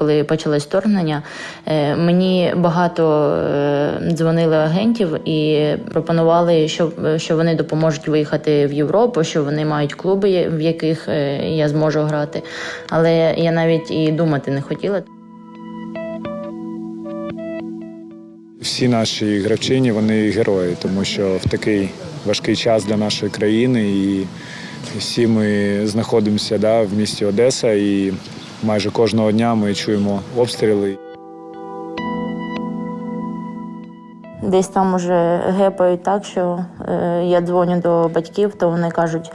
коли почалось вторгнення, е, мені багато е, дзвонили агентів і пропонували, що, що вони допоможуть виїхати в Європу, що вони мають клуби, в яких е, я зможу грати. Але я навіть і думати не хотіла. Всі наші гравчині вони герої, тому що в такий важкий час для нашої країни і всі ми знаходимося да, в місті Одеса і майже кожного дня ми чуємо обстріли. Десь там уже гепають так, що е, я дзвоню до батьків, то вони кажуть,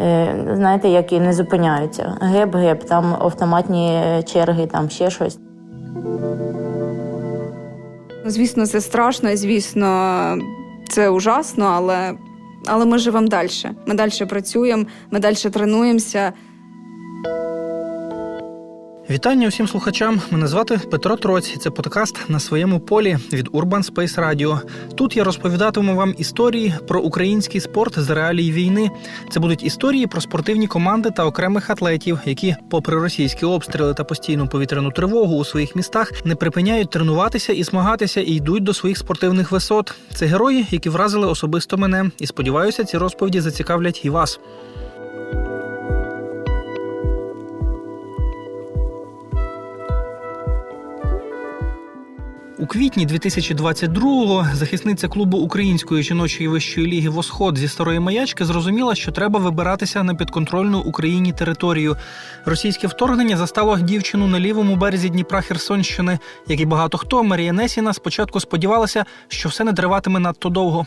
е, знаєте, як і не зупиняються. Геп-геп, там автоматні черги, там ще щось. Звісно, це страшно, і, звісно, це ужасно, але, але ми живемо далі. Ми далі працюємо, ми далі тренуємося. Вітання усім слухачам. Мене звати Петро Троць. і Це подкаст на своєму полі від Urban Space Radio. Тут я розповідатиму вам історії про український спорт з реалій війни. Це будуть історії про спортивні команди та окремих атлетів, які, попри російські обстріли та постійну повітряну тривогу у своїх містах, не припиняють тренуватися і змагатися і йдуть до своїх спортивних висот. Це герої, які вразили особисто мене. І сподіваюся, ці розповіді зацікавлять і вас. У квітні 2022-го захисниця клубу Української жіночої вищої ліги Восход зі старої маячки зрозуміла, що треба вибиратися на підконтрольну Україні територію. Російське вторгнення застало дівчину на лівому березі Дніпра Херсонщини. Як і багато хто, Марія Несіна спочатку сподівалася, що все не триватиме надто довго.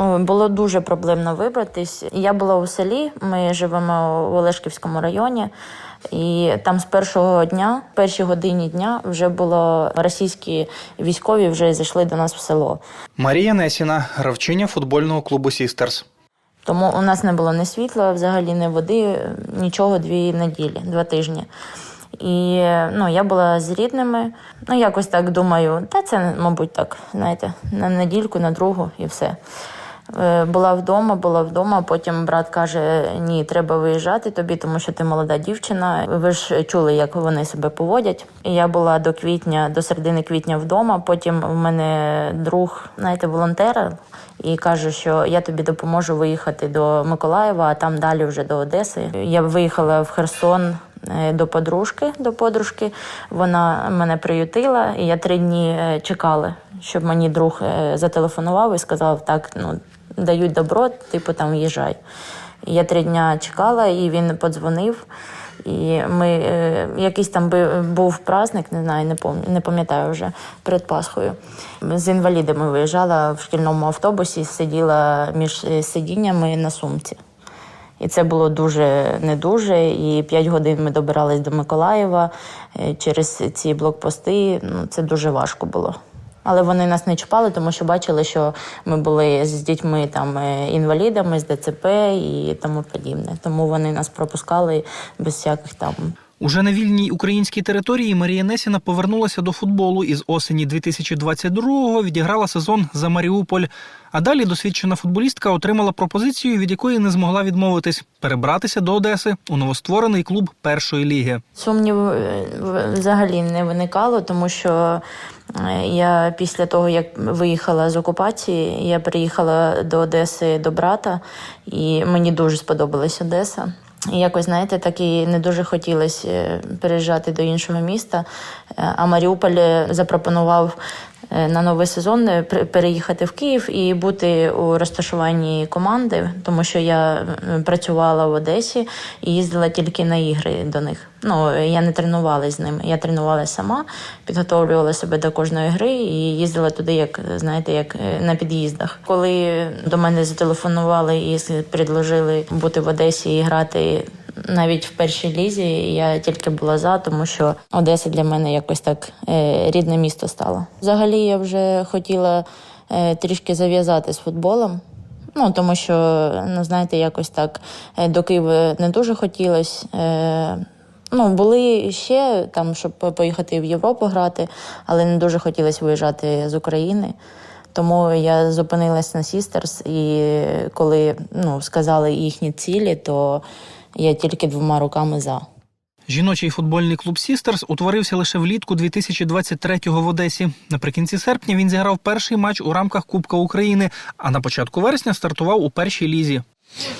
О, Було дуже проблемно вибратись. Я була у селі, ми живемо в Олешківському районі, і там з першого дня, першій годині дня, вже було російські військові вже зайшли до нас в село. Марія Несіна, гравчиня футбольного клубу Сістерс. Тому у нас не було ні світла, взагалі ні води, нічого дві неділі, два тижні. І ну, я була з рідними. Ну, якось так думаю, та це, мабуть, так, знаєте, на недільку, на другу і все. Е, Була вдома, була вдома. Потім брат каже: ні, треба виїжджати тобі, тому що ти молода дівчина. Ви ж чули, як вони себе поводять. І я була до квітня, до середини квітня вдома. Потім в мене друг, знаєте, волонтер, і каже, що я тобі допоможу виїхати до Миколаєва, а там далі вже до Одеси. Я виїхала в Херсон. е, До подружки, до подружки вона мене приютила, і я три дні е, чекала, щоб мені друг зателефонував і сказав: так, ну дають добро, типу там їжджай. Я три дня чекала, і він подзвонив. І ми е, якийсь там був праздник, не знаю, не пам'ятаю вже перед Пасхою. З інвалідами виїжджала в шкільному автобусі, сиділа між е, сидіннями на сумці. І це було дуже не дуже. І п'ять годин ми добирались до Миколаєва е, через ці блокпости. Ну, це дуже важко було. Але вони нас не чіпали, тому що бачили, що ми були з дітьми там е, інвалідами, з ДЦП і тому подібне. Тому вони нас пропускали без всяких там Уже на вільній українській території Марія Несіна повернулася до футболу і з осені 2022-го відіграла сезон за Маріуполь. А далі досвідчена футболістка отримала пропозицію, від якої не змогла відмовитись перебратися до Одеси у новостворений клуб першої ліги. Сумнів е, взагалі не виникало, тому що я після того, як виїхала з окупації, я приїхала до Одеси до брата, і мені дуже сподобалась Одеса. І якось, знаєте, так і не дуже хотілося е, переїжджати до іншого міста. Е, А Маріуполь е, запропонував на новий сезон е, переїхати в Київ і бути у розташуванні команди, тому що я е, працювала в Одесі і їздила тільки на ігри до них. Ну я не тренувалася з ними. Я тренувалася сама, підготовлювала себе до кожної гри і їздила туди, як знаєте, як е, на під'їздах. Коли до мене зателефонували і предложили бути в Одесі і грати навіть в першій лізі я тільки була за, тому що Одеса для мене якось так е, рідне місто стало. Взагалі я вже хотіла е, трішки зав'язати з футболом. Ну, тому що, ну, знаєте, якось так е, до Києва не дуже хотілося. Ну, були ще там, щоб поїхати в Європу грати, але не дуже хотілося виїжджати з України. Тому я зупинилась на Сістерс, і коли ну, сказали їхні цілі, то я тільки двома руками за. Жіночий футбольний клуб Сістерс утворився лише влітку 2023-го в Одесі. Наприкінці серпня він зіграв перший матч у рамках Кубка України, а на початку вересня стартував у першій лізі.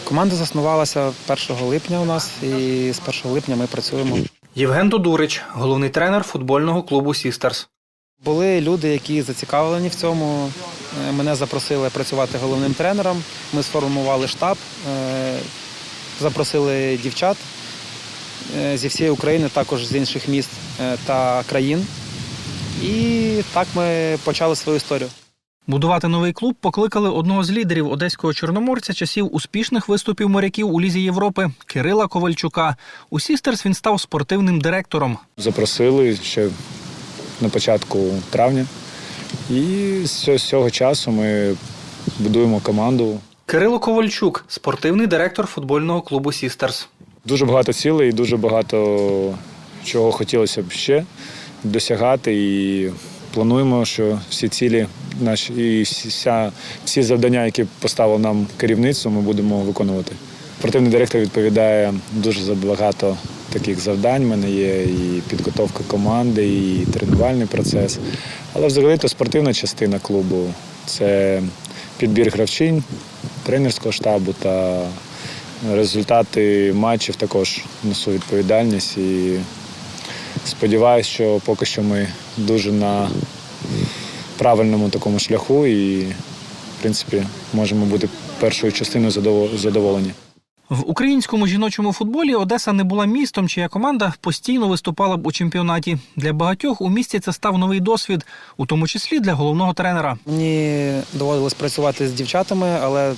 Команда заснувалася 1 липня у нас, і з 1 липня ми працюємо. Євген Додурич, головний тренер футбольного клубу Сістерс. Були люди, які зацікавлені в цьому. Е, Мене запросили працювати головним тренером. Ми сформували штаб, е, запросили дівчат е, зі всієї України, також з інших міст е, та країн. І так ми почали свою історію. Будувати новий клуб покликали одного з лідерів одеського чорноморця часів успішних виступів моряків у Лізі Європи Кирила Ковальчука. У Сістерс він став спортивним директором. Запросили ще на початку травня. І з цього часу ми будуємо команду. Кирило Ковальчук, спортивний директор футбольного клубу Сістерс. Дуже багато цілей, і дуже багато чого хотілося б ще досягати. І плануємо, що всі цілі наші і вся, всі завдання, які поставило нам керівництво, ми будемо виконувати. Спортивний директор відповідає дуже за багато таких завдань. У мене є і підготовка команди, і тренувальний процес. Але взагалі то спортивна частина клубу це підбір гравчинь, тренерського штабу та результати матчів також несу відповідальність і сподіваюся, що поки що ми дуже на правильному такому шляху і, в принципі, можемо бути першою частиною задоволені. В українському жіночому футболі Одеса не була містом, чия команда постійно виступала б у чемпіонаті. Для багатьох у місті це став новий досвід, у тому числі для головного тренера. Мені доводилось працювати з дівчатами, але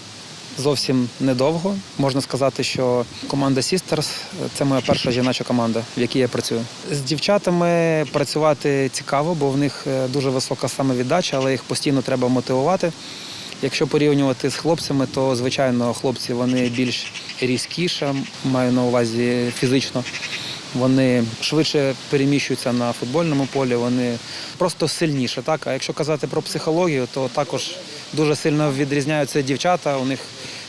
зовсім недовго. Можна сказати, що команда Sisters – це моя перша жіноча команда, в якій я працюю. З дівчатами працювати цікаво, бо в них е, дуже висока самовіддача, але їх постійно треба мотивувати. Якщо порівнювати з хлопцями, то звичайно хлопці вони більш різкіші, маю на увазі фізично. Вони швидше переміщуються на футбольному полі, вони просто сильніші. Так? А якщо казати про психологію, то також дуже сильно відрізняються дівчата, у них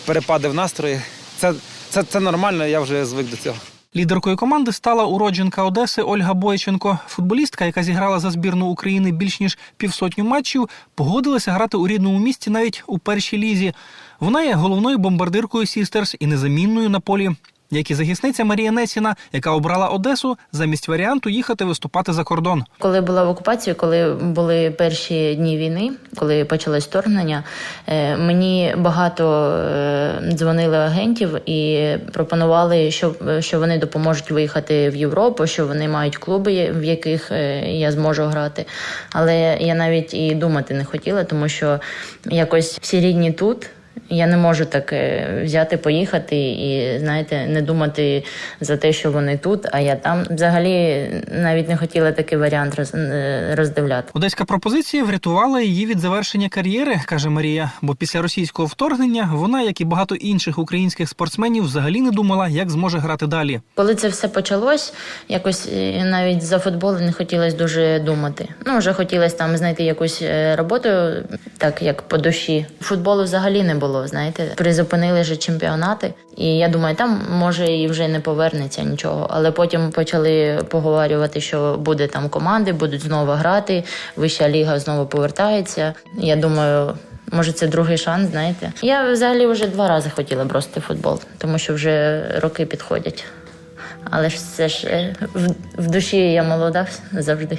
перепади в настрої. Це, це, це нормально, я вже звик до цього. Лідеркою команди стала уродженка Одеси Ольга Бойченко. Футболістка, яка зіграла за збірну України більш ніж півсотню матчів, погодилася грати у рідному місті навіть у першій лізі. Вона є головною бомбардиркою Сістерс і незамінною на полі. Як і захисниця Марія Несіна, яка обрала Одесу замість варіанту їхати виступати за кордон. Коли була в окупації, коли були перші дні війни, коли почалось вторгнення, е, мені багато е, дзвонили агентів і пропонували, що, що вони допоможуть виїхати в Європу, що вони мають клуби, в яких е, я зможу грати. Але я навіть і думати не хотіла, тому що якось всі рідні тут. Я не можу так е, взяти, поїхати і знаєте, не думати за те, що вони тут, а я там. Взагалі навіть не хотіла такий варіант роз, е, роздивляти. Одеська пропозиція врятувала її від завершення кар'єри, каже Марія. Бо після російського вторгнення вона, як і багато інших українських спортсменів, взагалі не думала, як зможе грати далі. Коли це все почалось, якось е, навіть за футбол не хотілося дуже думати. Ну, вже хотілося там знайти якусь роботу, так як по душі. Футболу взагалі не було, знаєте. Призупинили вже чемпіонати. І я думаю, там може і вже не повернеться нічого. Але потім почали поговорювати, що буде там команди, будуть знову грати, вища ліга знову повертається. Я думаю. Може, це другий шанс, знаєте. Я взагалі вже два рази хотіла бросити футбол, тому що вже роки підходять. Але ж все ж е, в, в душі я молода завжди.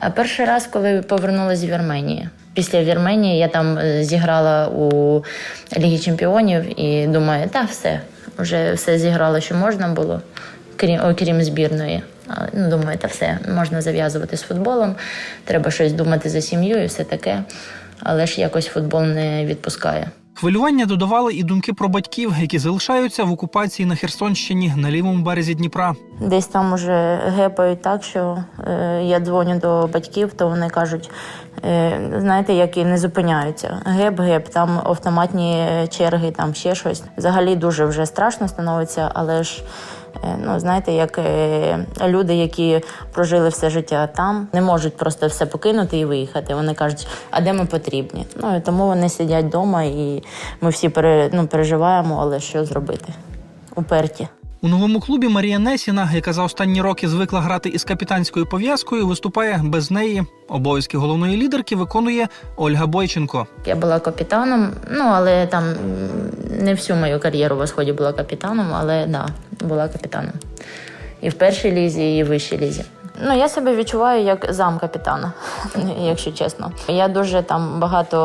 А перший раз, коли повернулася з Вірменії. Після Вірменії я там е, зіграла у Лігі Чемпіонів і думаю, та все, вже все зіграла, що можна було, крім, окрім збірної. Ну, думаю, та все, можна зав'язувати з футболом, треба щось думати за сім'ю і все таке. Але ж якось футбол не відпускає. Хвилювання додавали і думки про батьків, які залишаються в окупації на Херсонщині на лівому березі Дніпра. Десь там уже гепають так, що е, я дзвоню до батьків, то вони кажуть, е, знаєте, які не зупиняються. Геп-геп, там автоматні черги, там ще щось. Взагалі дуже вже страшно становиться, але ж. Е, Ну, знаєте, як е, люди, які прожили все життя там, не можуть просто все покинути і виїхати. Вони кажуть, а де ми потрібні? Ну і тому вони сидять вдома, і ми всі пере, ну, переживаємо, але що зробити? Уперті. У новому клубі Марія Несіна, яка за останні роки звикла грати із капітанською пов'язкою, виступає без неї. Обов'язки головної лідерки виконує Ольга Бойченко. Я була капітаном, ну але там не всю мою кар'єру в сході була капітаном, але да, була капітаном. І в першій лізі, і в вищій лізі. Ну, я себе відчуваю як зам капітана, якщо чесно. Я дуже там багато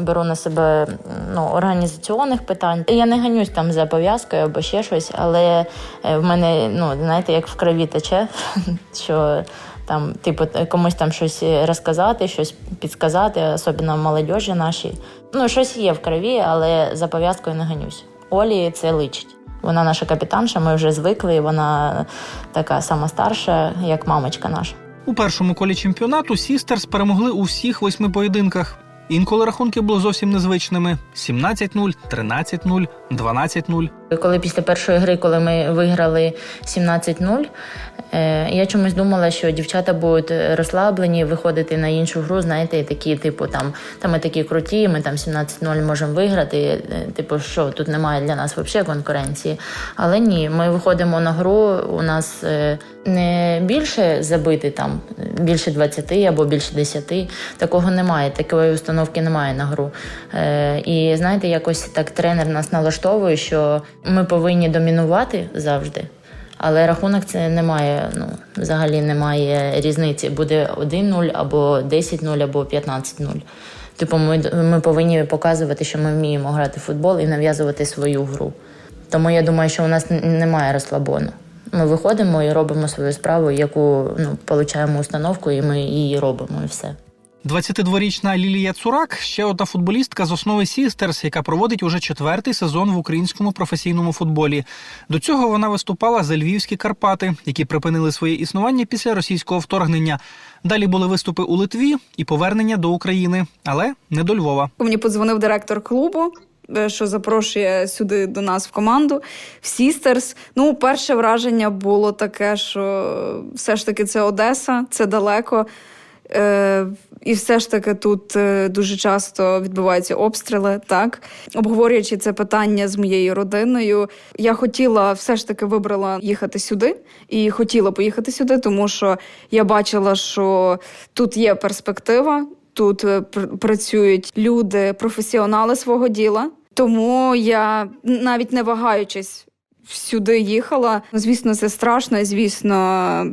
беру на себе ну, організаційних питань. Я не ганюсь там за пов'язкою або ще щось, але е, в мене, ну, знаєте, як в крові тече, що там, типу, комусь там щось розказати, щось підказати, особливо молодежі нашій. Ну, щось є в крові, але за пов'язкою не ганюсь. Олі це личить. Вона наша капітанша, ми вже звикли, вона така сама старша, як мамочка наша. У першому колі чемпіонату Сістерс перемогли у всіх восьми поєдинках. Інколи рахунки були зовсім незвичними: 17-0, 13-0, 12-0. Коли після першої гри, коли ми виграли 17-0, е, я чомусь думала, що дівчата будуть розслаблені, виходити на іншу гру, знаєте, такі, типу, там, там ми такі круті, ми там 17-0 можемо виграти. е, Типу, що тут немає для нас взагалі конкуренції. Але ні, ми виходимо на гру, у нас е, не більше забити там, більше 20 або більше 10. Такого немає, такої установки немає на гру. І знаєте, якось так тренер нас налаштовує, що ми повинні домінувати завжди. Але рахунок це немає, ну, взагалі немає різниці. Буде 1-0 або 10-0, або 15-0. Типу, ми, ми повинні показувати, що ми вміємо грати в футбол і нав'язувати свою гру. Тому я думаю, що у нас немає розслабону. Ми виходимо і робимо свою справу, яку ну, получаємо установку, і ми її робимо, і все. 22-річна Лілія Цурак ще одна футболістка з основи Сістерс, яка проводить уже четвертий сезон в українському професійному футболі. До цього вона виступала за львівські Карпати, які припинили своє існування після російського вторгнення. Далі були виступи у Литві і повернення до України, але не до Львова. Мені подзвонив директор клубу, е, що запрошує сюди до нас в команду в Сістерс. Ну, перше враження було таке, що все ж таки це Одеса, це далеко. Е, і все ж таки тут е, дуже часто відбуваються обстріли. Так обговорюючи це питання з моєю родиною, я хотіла все ж таки вибрала їхати сюди і хотіла поїхати сюди, тому що я бачила, що тут є перспектива, тут е, пр- працюють люди, професіонали свого діла. Тому я навіть не вагаючись сюди їхала. Звісно, це страшно, звісно,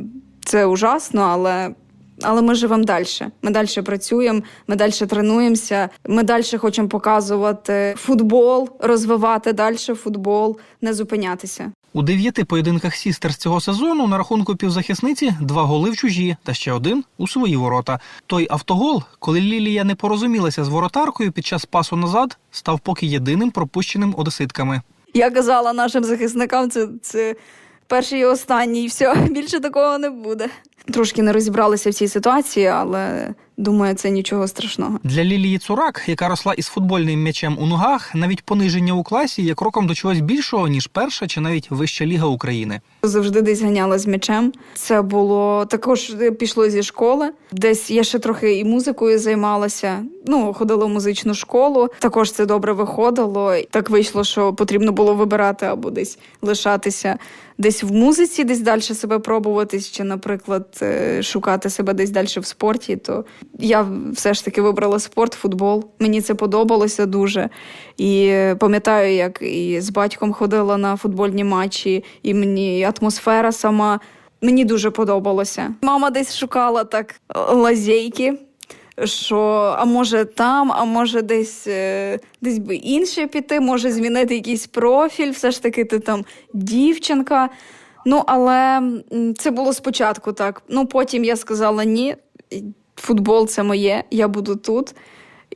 це ужасно, але. Але ми живемо далі. Ми далі працюємо, ми далі тренуємося, ми далі хочемо показувати футбол, розвивати далі футбол, не зупинятися. У дев'яти поєдинках Сістерс цього сезону на рахунку півзахисниці два голи в чужі та ще один у свої ворота. Той автогол, коли Лілія не порозумілася з воротаркою під час пасу назад, став поки єдиним пропущеним одеситками. Я казала нашим захисникам, це, це перший і останній, і все, більше такого не буде. Трошки не розібралися в цій ситуації, але думаю, це нічого страшного. Для Лілії Цурак, яка росла із футбольним м'ячем у ногах, навіть пониження у класі є кроком до чогось більшого ніж перша чи навіть вища ліга України. Завжди десь ганяла з м'ячем. Це було також пішло зі школи. Десь я ще трохи і музикою займалася. Ну, ходила в музичну школу. Також це добре виходило. Так вийшло, що потрібно було вибирати або десь лишатися десь в музиці, десь далі себе пробувати, чи, наприклад, е, шукати себе десь далі в спорті. То я все ж таки вибрала спорт, футбол. Мені це подобалося дуже. І пам'ятаю, як і з батьком ходила на футбольні матчі, і мені і атмосфера сама. Мені дуже подобалося. Мама десь шукала так лазейки, що а може там, а може десь, е, десь би інше піти, може змінити якийсь профіль, все ж таки ти там дівчинка. Ну, але це було спочатку так. Ну, потім я сказала ні, футбол це моє, я буду тут.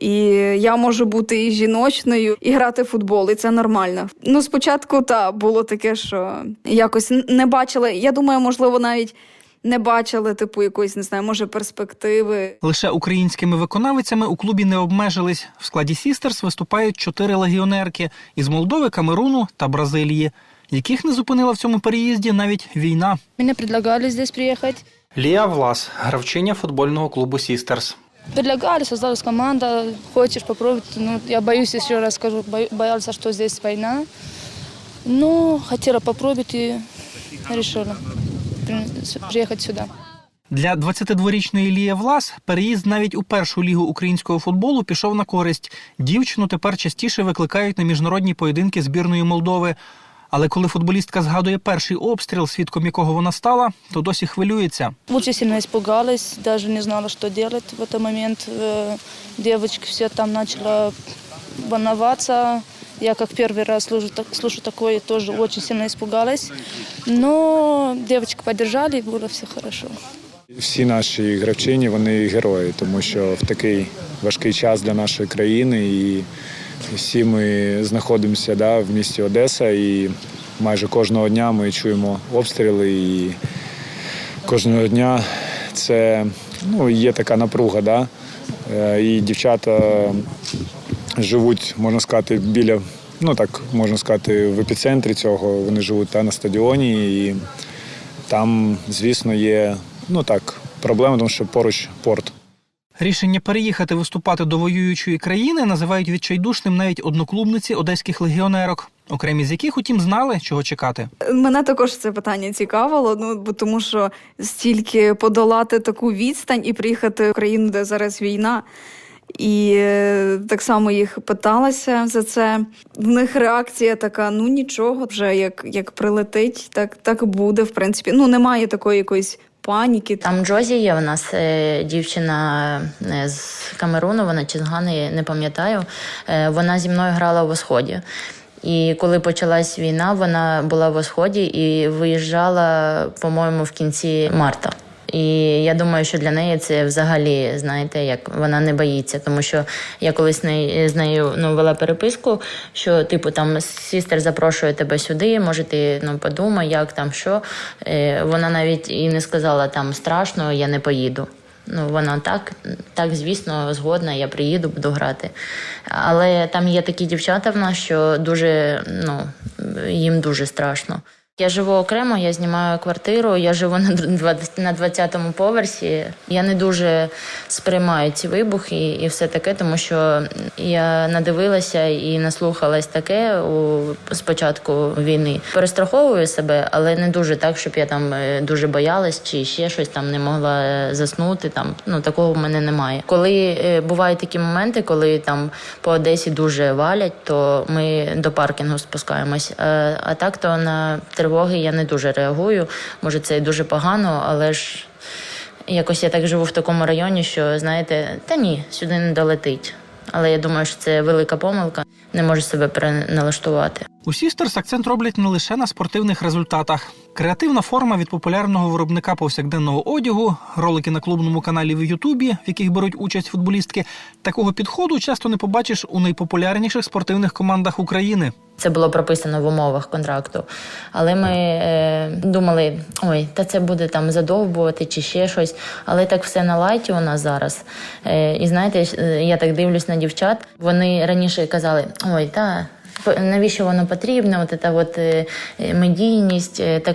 І я можу бути і жіночною, і грати в футбол, і це нормально. Ну, спочатку та було таке, що якось не бачили. Я думаю, можливо, навіть не бачили, типу, якоїсь, не знаю, може, перспективи. Лише українськими виконавицями у клубі не обмежились. В складі Сістерс виступають чотири легіонерки із Молдови, Камеруну та Бразилії, яких не зупинила в цьому переїзді навіть війна. Меня предлагали здесь приехать. Лія Влас, гравчиня футбольного клубу Сістерс. Предлагали, создалась команда. Хочешь попробовать? Ну, я боюсь, еще раз скажу, боялся, что здесь война. Ну, хотела попробовать и решила приехать сюда. Для 22-річної Лії Влас переїзд навіть у першу лігу українського футболу пішов на користь. Дівчину тепер частіше викликають на міжнародні поєдинки збірної Молдови. Але коли футболістка згадує перший обстріл, свідком якого вона стала, то досі хвилюється. Очень сильно испугалась, даже не знала, что делать в этот момент. Э, Девочки все там начала волноваться. Я как первый раз слышу, так- слышу такое, тоже очень сильно испугалась. Но девочки поддержали, и было все хорошо. Всі наші гравчині вони герої, тому що в такий важкий час для нашої країни і всі ми знаходимося да, в місті Одеса, і майже кожного дня ми чуємо обстріли. І кожного дня це ну, є така напруга. Да? Е, І дівчата живуть, можна сказати, біля, ну так можна сказати, в епіцентрі цього. Вони живуть та, на стадіоні. І там, звісно, є ну так, проблема, тому що поруч порт. Рішення переїхати виступати до воюючої країни називають відчайдушним навіть одноклубниці одеських легіонерок, окремі з яких, утім, знали, чого чекати. Мене також це питання цікавило, ну бо тому що стільки подолати таку відстань і приїхати в країну, де зараз війна. І е, так само їх питалася за це. В них реакція така: ну нічого, вже як, як прилетить, так, так буде. В принципі, ну немає такої якоїсь паніки. Там Джозі є у нас е, дівчина е, з Камеруну, вона чи з Гани, не пам'ятаю. Е, Вона зі мною грала в восході. І коли почалась війна, вона була в Осході і виїжджала, по-моєму, в кінці марта. І я думаю, що для неї це взагалі, знаєте, як вона не боїться, тому що я колись з нею, з нею ну, вела переписку, що типу там сістер запрошує тебе сюди, може ти ну подумай, як там що. Е, вона навіть і не сказала там страшно, я не поїду. Ну, вона так, так, звісно, згодна, я приїду, буду грати. Але там є такі дівчата в нас, що дуже, ну, їм дуже страшно. Я живу окремо, я знімаю квартиру, я живу на 20 на 20-му поверсі. Я не дуже сприймаю ці вибухи і все таке, тому що я надивилася і наслухалась таке у спочатку війни. Перестраховую себе, але не дуже так, щоб я там е, дуже боялась чи ще щось там не могла е, заснути. Там ну такого в мене немає. Коли е, бувають такі моменти, коли там по Одесі дуже валять, то ми до паркінгу спускаємось. Е, А так то на тривоги я не дуже реагую. Може, це і дуже погано, але ж якось я так живу в такому районі, що знаєте, та ні, сюди не долетить. Але я думаю, що це велика помилка. Не можу себе переналаштувати. У Сістерс акцент роблять не лише на спортивних результатах. Креативна форма від популярного виробника повсякденного одягу, ролики на клубному каналі в Ютубі, в яких беруть участь футболістки. Такого підходу часто не побачиш у найпопулярніших спортивних командах України. Це було прописано в умовах контракту. Але ми е, думали, ой, та це буде там задовбувати чи ще щось. Але так все на лайті у нас зараз. Е, і знаєте, е, я так дивлюсь на дівчат. Вони раніше казали, ой, та. Навіщо воно потрібно? От ця от е, е, медійність, е, та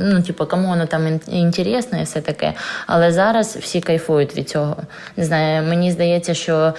ну, типу, кому воно там ін- інтересно і все таке. Але зараз всі кайфують від цього. Не знаю, мені здається, що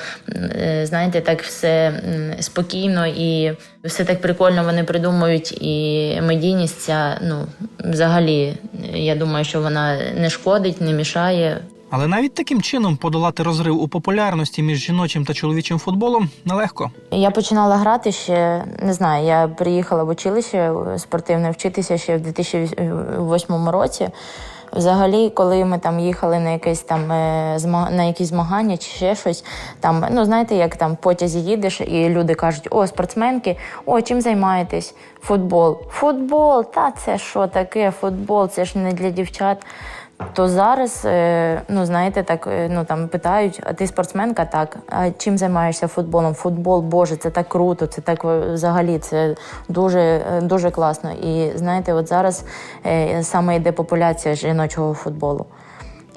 знаєте, так все спокійно і все так прикольно вони придумують. І медійність ця, ну, взагалі, я думаю, що вона не шкодить, не мішає. Але навіть таким чином подолати розрив у популярності між жіночим та чоловічим футболом нелегко. Я починала грати ще, не знаю, я приїхала в училище спортивне вчитися ще в 2008 році. Взагалі, коли ми там їхали на якесь там е, на якісь змагання чи ще щось, там, ну знаєте, як там в потязі їдеш, і люди кажуть, о, спортсменки, о, чим займаєтесь? Футбол. Футбол, та це що таке? Футбол, це ж не для дівчат. То зараз, е, ну знаєте, так е, ну там питають, а ти спортсменка? Так. А чим займаєшся футболом? Футбол, боже, це так круто, це так е, взагалі, це дуже, дуже класно. І знаєте, от зараз саме йде популяція жіночого футболу.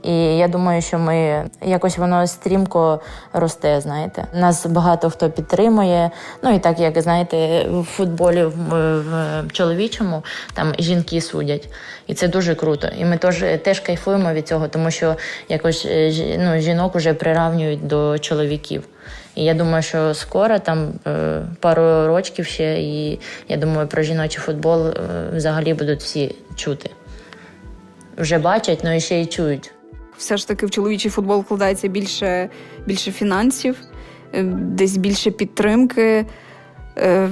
І я думаю, що ми якось воно стрімко росте. Знаєте, нас багато хто підтримує. Ну і так як знаєте, в футболі в, в чоловічому там жінки судять, і це дуже круто. І ми теж теж кайфуємо від цього, тому що якось е, ну, жінок уже приравнюють до чоловіків. І я думаю, що скоро, там е, пару рочків ще, і я думаю, про жіночий футбол е, взагалі будуть всі чути. Вже бачать, ну і ще й чують. Все ж таки в чоловічий футбол вкладається більше, більше фінансів, е, десь більше підтримки. Е,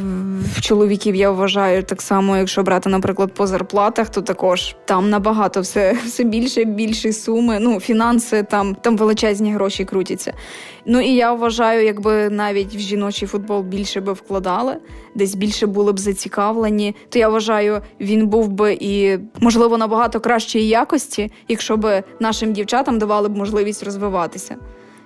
В чоловіків я вважаю так само, якщо брати, наприклад, по зарплатах, то також там набагато все, все більше, більші суми. Ну, фінанси там, там величезні гроші крутяться. Ну і я вважаю, якби навіть в жіночий футбол більше би вкладали, десь більше були б зацікавлені, то я вважаю, він був би і можливо набагато кращої якості, якщо б нашим дівчатам давали б можливість розвиватися.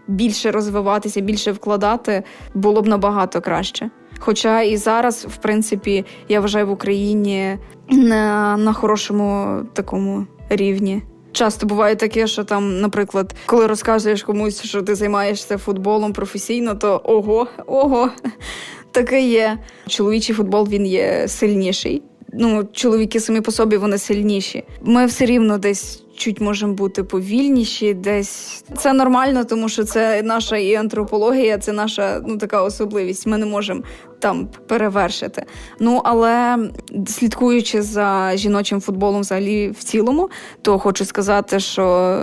Більше розвиватися, більше вкладати було б набагато краще. Хоча і зараз, в принципі, я вважаю в Україні на, на хорошому такому рівні. Часто буває таке, що там, наприклад, коли розказуєш комусь, що ти займаєшся футболом професійно, то ого, ого, таке є. Чоловічий футбол він є сильніший. Ну, чоловіки самі по собі вони сильніші. Ми все рівно десь чуть можемо бути повільніші, десь це нормально, тому що це наша і антропологія, це наша ну така особливість. Ми не можемо там перевершити. Ну але слідкуючи за жіночим футболом, взагалі в цілому, то хочу сказати, що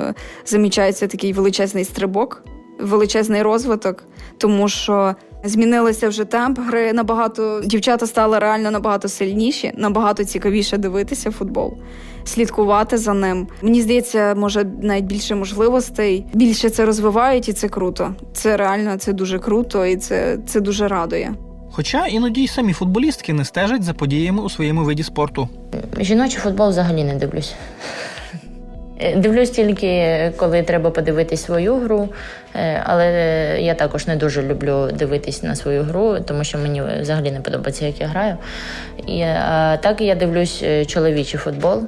замічається такий величезний стрибок, величезний розвиток, тому що. Змінилися вже темп гри. Набагато дівчата стали реально набагато сильніші, набагато цікавіше дивитися футбол, слідкувати за ним. Мені здається, може навіть більше можливостей, більше це розвивають, і це круто. Це реально це дуже круто, і це, це дуже радує. Хоча іноді й самі футболістки не стежать за подіями у своєму виді спорту. Жіночий футбол взагалі не дивлюсь. Е, Дивлюсь тільки, коли треба подивитись свою гру, Е, але я також не дуже люблю дивитись на свою гру, тому що мені взагалі не подобається, як я граю. І, а так я дивлюсь е, чоловічий футбол.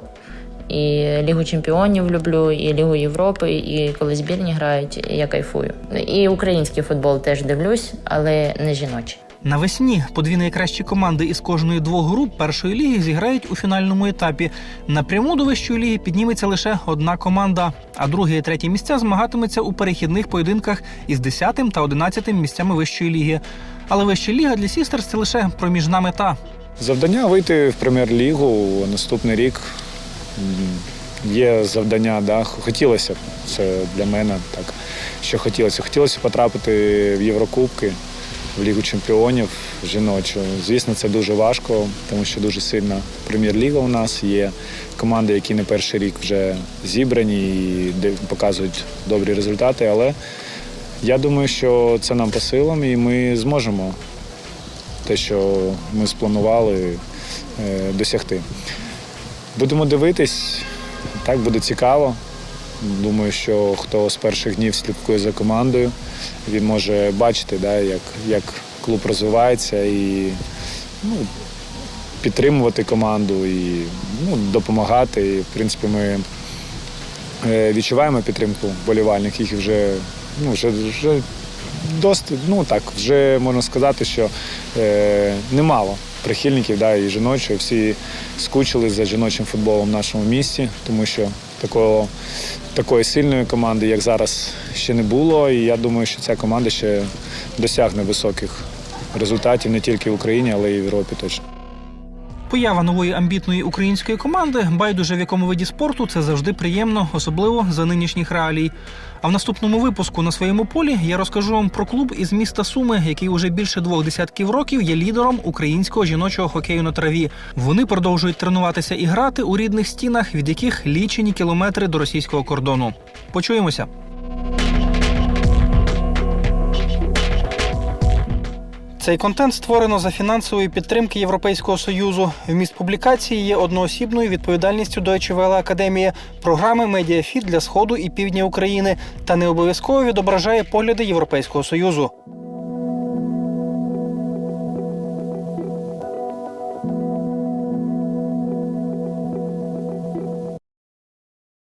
І Лігу Чемпіонів люблю, і Лігу Європи, і коли збірні грають, я кайфую. І український футбол теж дивлюсь, але не жіночий. Навесні по дві найкращі команди із кожної двох груп першої ліги зіграють у фінальному етапі. Напряму до вищої ліги підніметься лише одна команда, а друге і третє місця змагатиметься у перехідних поєдинках із 10 та 11 місцями вищої ліги. Але вища ліга для Сістерс це лише проміжна мета. Завдання вийти в прем'єр-лігу наступний рік. Є завдання, да. хотілося б. Це для мене так. Що хотілося. Хотілося потрапити в Єврокубки, в Лігу чемпіонів жіночу. Звісно, це дуже важко, тому що дуже сильна прем'єр-ліга у нас. Є команди, які не перший рік вже зібрані і показують добрі результати. Але я думаю, що це нам по силам, і ми зможемо те, що ми спланували е, досягти. Будемо дивитись, так буде цікаво. Думаю, що хто з перших днів слідкує за командою, він може бачити, да, як, як клуб розвивається і ну, підтримувати команду і ну, допомагати. І, в принципі, ми е, відчуваємо підтримку болівальних, їх вже, ну, вже, вже досить, ну так, вже можна сказати, що е, немало прихильників да, і жіночої. Всі скучили за жіночим футболом в нашому місті, тому що такого, такої сильної команди, як зараз, ще не було. І я думаю, що ця команда ще досягне високих результатів не тільки в Україні, але й в Європі точно. Поява нової амбітної української команди, байдуже в якому виді спорту, це завжди приємно, особливо за нинішніх реалій. А в наступному випуску на своєму полі я розкажу вам про клуб із міста Суми, який уже більше двох десятків років є лідером українського жіночого хокею на траві. Вони продовжують тренуватися і грати у рідних стінах, від яких лічені кілометри до російського кордону. Почуємося. Цей контент створено за фінансової підтримки Європейського союзу. Вміст публікації є одноосібною відповідальністю Deutsche Welle Академії, програми Медіафіт для сходу і півдня України та не обов'язково відображає погляди Європейського союзу.